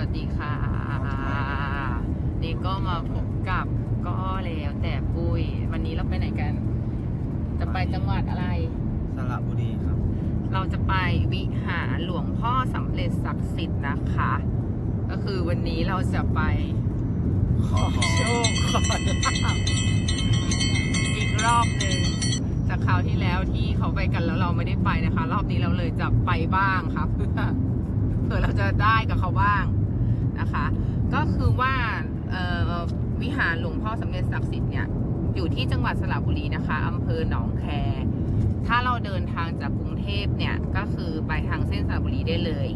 วัสดีค่ะ นี่ก็มาพบกับก็แล้วแต่ปุ้ย วันนี้เราไปไหนกัน จะไปจังหวัดอะไร สระบุรีครับ เราจะไปวิหารหลวงพ่อสำเร็จศักดิ์สิทธิ์นะคะ ก็คือวันนี้เราจะไปขอโชคขอลาบอีกรอบหนึ่งจากคราวที่แล้วที่เขาไปกันแล้วเราไม่ได้ไปนะคะ รอบนี้เราเลยจะไปบ้างค่ะเพื่อเผื่อเราจะได้กับเขาบ้างนะคะก็ คือว่าเอ่อวิหารหลวงพ่อสำเร็จศักดิ์สิทธิ์เนี่ยอยู่ที่จังหวัดสระบุรีนะคะอำเภอหนองแค ถ้าเราเดินทางจากกรุงเทพเนี่ยก็คือไปทางเส้นสระบุรีได้เลย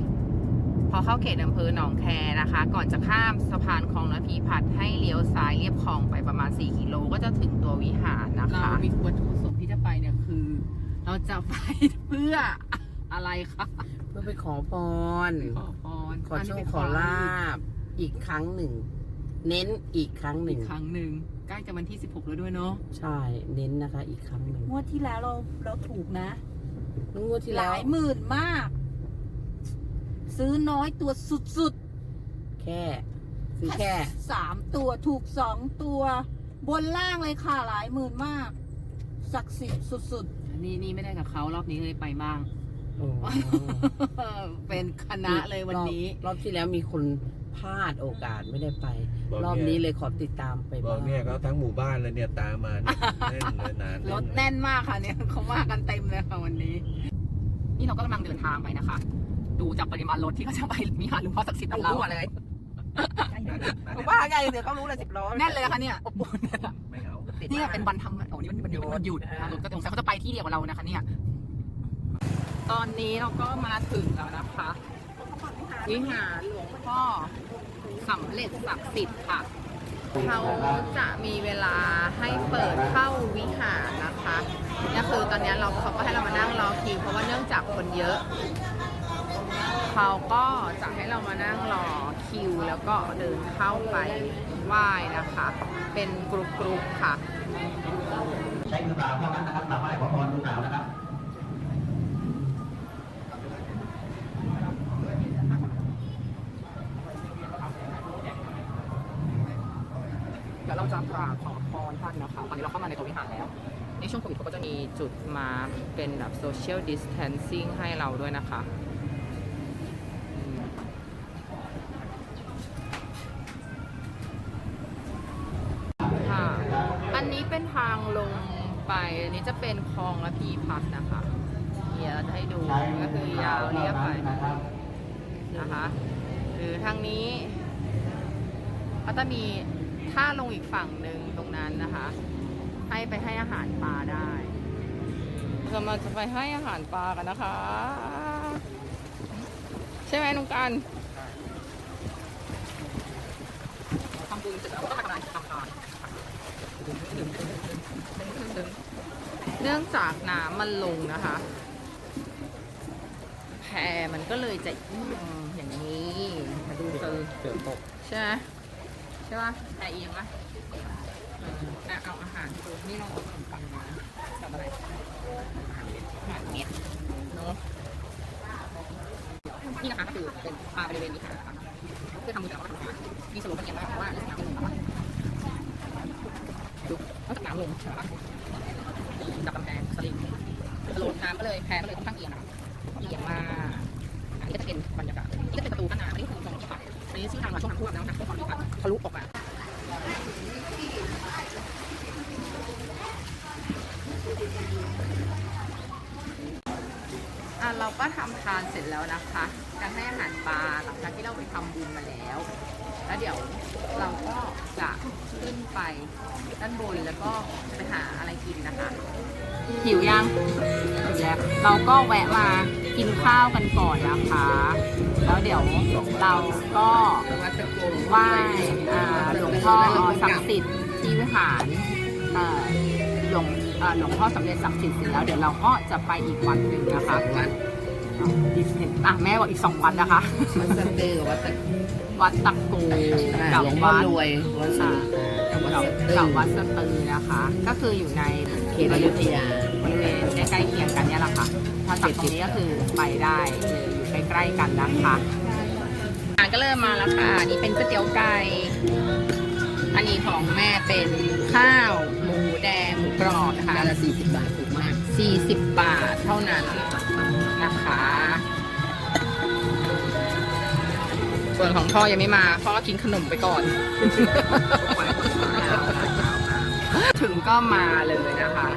พอเข้าเขตอำเภอหนองแคนะคะ ก่อนจะข้ามสะพานคลองนาทีพัดให้เลี้ยวซ้ายเรียบคลองไปประมาณ 4 กิโลก็จะถึงตัววิหารนะคะเรามีวัตถุประสงค์ที่จะไปเนี่ยคือ เราจะไปเพื่ออะไรคะเพื่อไปขอพรขอพรขอโชคขอลาบ อีกครั้งหนึ่ง เน้นอีกครั้งหอีนึ่กงครั้งหนึ่งใกล้จะวันที่ 16 แล้วด้วยเนาะใช่ เน้นนะคะ อีกครั้งหนึ่งงวดที่แล้วเราเราถูกนะ งวดที่หแล้วลายหมื่นมาก ซื้อน้อยตัวสุดแค่ ซื้อแค่ ๆสามตัวถูกสองตัว บนล่างเลยค่ะหลายหมื่นมาก ศักดิ์สิทธิ์สุดนี่นี่ไม่ได้กับเขารอบนี้เลยไปบ้าง โอ้ เป็นคณะเลยวันนี้ รอบรอบที่แล้วมีคน พลาดโอกาสไม่ได้ไป บอกเนี่ย รอบนี้เลยขอติดตามไปบอบ้ากงเนี่ยเขาทั้งหมู่บ้านเลยเนี่ยตามมาเนี่ยแน่นเลยนานรถแน่นมากค่ะเนี่ยเขามากันเต็มเลยค่ะวันนี้ นี่เราก็กำลังเดินทางไปนะคะ ดูจากปริมาณรถที่เขาจะไปมีหาหลวงพ่อศักดิ์สิทธิ์ของเราเลยบ้าไงเดี๋ยวเขารู้เลยสิบล้อแน่นเลยนะคะเนี่ยไม่เอาเนี่ยเป็นวันทำโอ้นี่มันเป็นวันหยุดนะคะรถก็สงสัยเขาจะไปที่เดียวกับเรานะคะเนี่ยตอนนี้เราก็มาถึงแล้วนะคะ วิหารหลวงพ่อ สำเร็จศักดิ์สิทธิ์ค่ะ เขาจะมีเวลาให้เปิดเข้าวิหารนะคะเนี่ยคือตอนนี้เราเขาก็ให้เรามานั่งรอคิวเพราะว่าเนื่องจากคนเยอะ เขาก็จะให้เรามานั่งรอคิวแล้วก็เดินเข้าไปไหว้นะคะ เป็นกรุ๊ปๆค่ะ ใช้มือเปล่าเท่านั้นนะครับกลับมาขอพรมือเปล่านะครับ จะกราบขอพรท่านนะคะตอนนี้เราเข้ามาในตัววิหารแล้ว ในช่วงโควิดเขาก็จะมีจุดมาเป็นแบบ social distancing ให้เราด้วยนะคะค่ะอันนี้เป็นทางลงไป อันนี้จะเป็นคลองระพีพัฒน์นะคะเดี๋ยวจะให้ดูก็คือยาวเรียบไปนะคะ หรือทางนี้ก็จะมี ท่าลงอีกฝั่งหนึ่งตรงนั้นนะคะ ให้ไปให้อาหารปลาได้เรามาจะไปให้อาหารปลากันนะคะ ใช่ไหมน้องกันทำบุญเสร็จแล้วก็ทำงานทำทานเนื่องจากน้ำมันลงนะคะ แพมันก็เลยจะเอียงอย่างนี้ มาดูเจอเสือตก ใช่ไหม ใช่ป่ะแต่อียงป่ะอะเอาอาหารดูนี่เราเอาขนมปังมากับอะไรอาหารเม็ดเนาะนี่นะคะก็คือเป็นปลาบริเวณนี้ค่ะเพื่อทำบุญแต่ว่าทำอาหารมีสโลแกนมากว่าเรื่องน้ำลงดูนอกจากน้ำลงใช่ปะจับกำแพงสลิงสโลน้ำก็เลยแพก็เลยค่อนข้างเอียงอะเอียงมากอันนี้ก็จะเป็นบรรยากาศนี่ก็เป็นประตูกั้นน้ำอันนี้คือคลองน้ำปัด อันนี้ซึ่งทางมาช่วงน้ำท่วมแล้วน้ำท่วมความดีปัดทะลุออกมาอะเราก็ทำทานเสร็จแล้วนะคะการให้อาหารปลาหลังจากที่เราไปทำบุญมาแล้ว แล้วเดี๋ยวเราก็จะขึ้นไปด้านบนแล้วก็ไปหาอะไรกินนะคะ หิวยังหิวแล้วเราก็แวะมา กินข้าวกันก่อนนะคะ แล้วเดี๋ยวเราก็ไหว้อ่าหลวงพ่อศักดิ์สิทธิ์ที่วิหารเอ่อหลวงเอ่อหลวงพ่อสำเร็จศักดิ์สิทธิ์เสร็จแล้วเดี๋ยวเราก็จะไปอีกวัดหนึ่งนะคะอะแม่บอกอีกสองวัดนะคะวัดสตือวัดตะวัดตะโกอ่ากับหลวงพ่อวัดรวยวัดสอ่ากับวัดกับสตืกับอวัดสตือนะคะ ก็คืออยู่ในเขตอยุธยาบริเวณใกล้ๆเคียงกันเนี่ยแหละค่ะ ถ้าจากตรงนี้ก็คือไปได้เลยอยู่ใกล้ๆกันนะคะอะก็เริ่มมาแล้วค่ะนี่เป็นก๋วยเตี๋ยวไก่อันนี้ของแม่เป็นข้าวหมูแดงหมูกรอบนะคะจานละสี่สิบบาทถูกมาก40บาทเท่านั้นนะคะ ส่วนของพ่อยังไม่มาพ่อกินขนมไปก่อน ถึงก็มาเลยนะคะ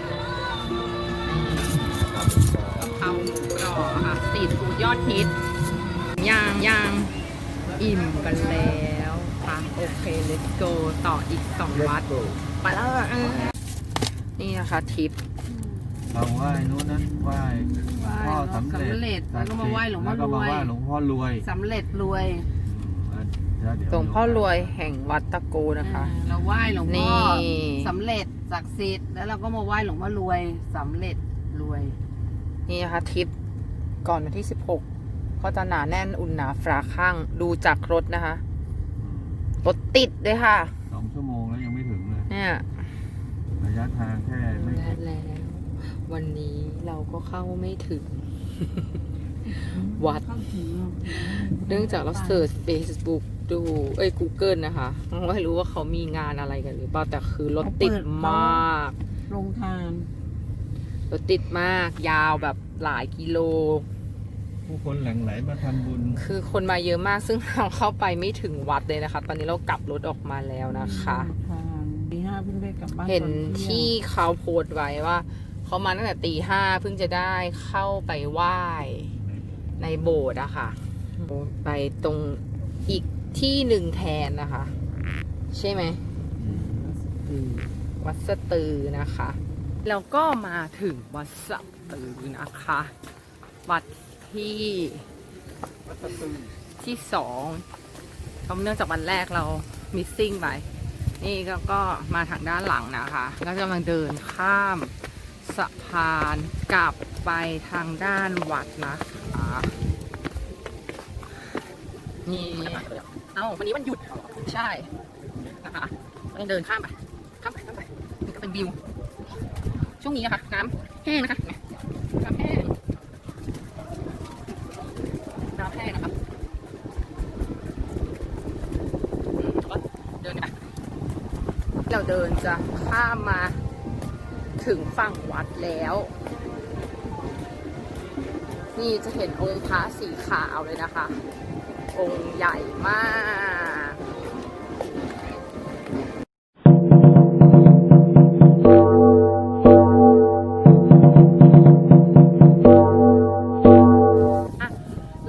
รีทฟู้ดยอดฮิตย่างย่างอิ่มกันแล้วค่ะโอเค let's go ต่ออีก2วัด ไปแล้วเออนี่นะคะทิป เราไหว้นู้นนั้นไหว้พ่อสำสำเร็จแล้วก็มาไหว้หลวงพ่อแล้วก็รมาวยไหว้หลวงพ่อรวยสำเร็จรวยแล้วเดี๋ยหลวงพ่อรวยแห่งวัดตะโกนะคะ เราไหว้หลวงพ่นี่อสำเร็จศักดิ์สิทธิ์แล้วเราก็มาไหว้หลวงพ่อรวยสำเร็จรวย นี่นะคะทริป ก่อนวันที่16ก็จะหนาแน่นอุ่นหนาฝาข้างดูจากรถนะคะ รถติดด้วยค่ะสองชั่วโมงแล้วยังไม่ถึงเลย เนี่ย ระยะทางแค่ไม่และแล้ว วันนี้เราก็เข้าไม่ถึง วัด เนื่องจากเราเสิร์ช Facebook ดู เอ้ย Google นะคะไม่รู้ว่าเขามีงานอะไรกันหรือเปล่าแต่คือรถติดมากลงทาน รถติดมากยาวแบบหลายกิโล ผู้คนหลั่งไหลมาทำบุญ คือคนมาเยอะมากซึ่งเราเข้าไปไม่ถึงวัดเลยนะคะ ตอนนี้เรากลับรถออกมาแล้วนะคะ ตีห้าเพิ่งได้กลับบ้านเห็นตอที่ยงที่เขาโพสต์ไว้ว่า เขามาตั้งแต่ตีห้าเพิ่งจะได้เข้าไปไหว้ในโบสถ์อะค่ะ ไปตรงอีกที่หนึ่งแทนนะคะ ใช่ไหมอืมวัดสตือนะคะ แล้วก็มาถึงวัดสตือนะคะ วัดที่ที่สองเพราะเนื่องจากวันแรกเรา missing ไป นี่ก็ก็มาทางด้านหลังนะคะ ก็กำลังเดินข้ามสะพานกลับไปทางด้านวัดนะคะนี่เอ้าวันนี้วันหยุด ใช่นะคะก็ต้องเดินข้ามไป ข้ามไป ข้ามไปนี่ก็เป็นวิว ช่วงนี้นะคะน้ำแห้งนะคะน้ำแห้งน้ำแห้งนะคะเดินกันไปเราเดินจะข้ามมาถึงฝั่งวัดแล้ว นี่จะเห็นองค์พระสีขาวเลยนะคะ องค์ใหญ่มาก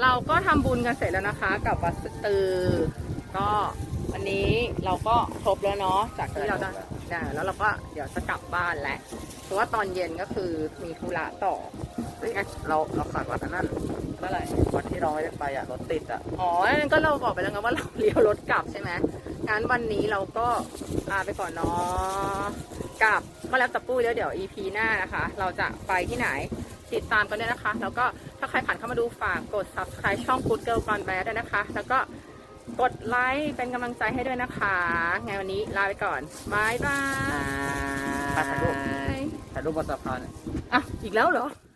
เราก็ทำบุญกันเสร็จแล้วนะคะ กับวัดสตือ ก็วันนี้เราก็ครบแล้วเนาะจากที่เราจะได้แล้วเราก็เดี๋ยวจะกลับบ้านแล้วเพราะว่าตอนเย็นก็คือมีธุระต่อนี่ไงเราเราขาดวัดอันนั้นเมื่อไหร่วัดที่เราไม่ได้ไปอะรถติดอะอ๋อนั่นก็เราบอกไปแล้วไงว่าเราเลี้ยวรถกลับใช่ไหมงั้นวันนี้เราก็ลาไปก่อนเนาะกลับ มาแล้วตะปุ้ยแล้วเดี๋ยว EP หน้านะคะ เราจะไปที่ไหนติดตามกันด้วยนะคะ แล้วก็ถ้าใครผ่านเข้ามาดูฝากกด subscribe ช่อง Good Girl Gone Bad ด้วยนะคะ แล้วก็กดไลค์เป็นกำลังใจให้ด้วยนะคะไงวันนี้ลาไปก่อนบายบายถ่ายรูปถ่ายรูปบนสะพานอะอีกแล้วเหรอเ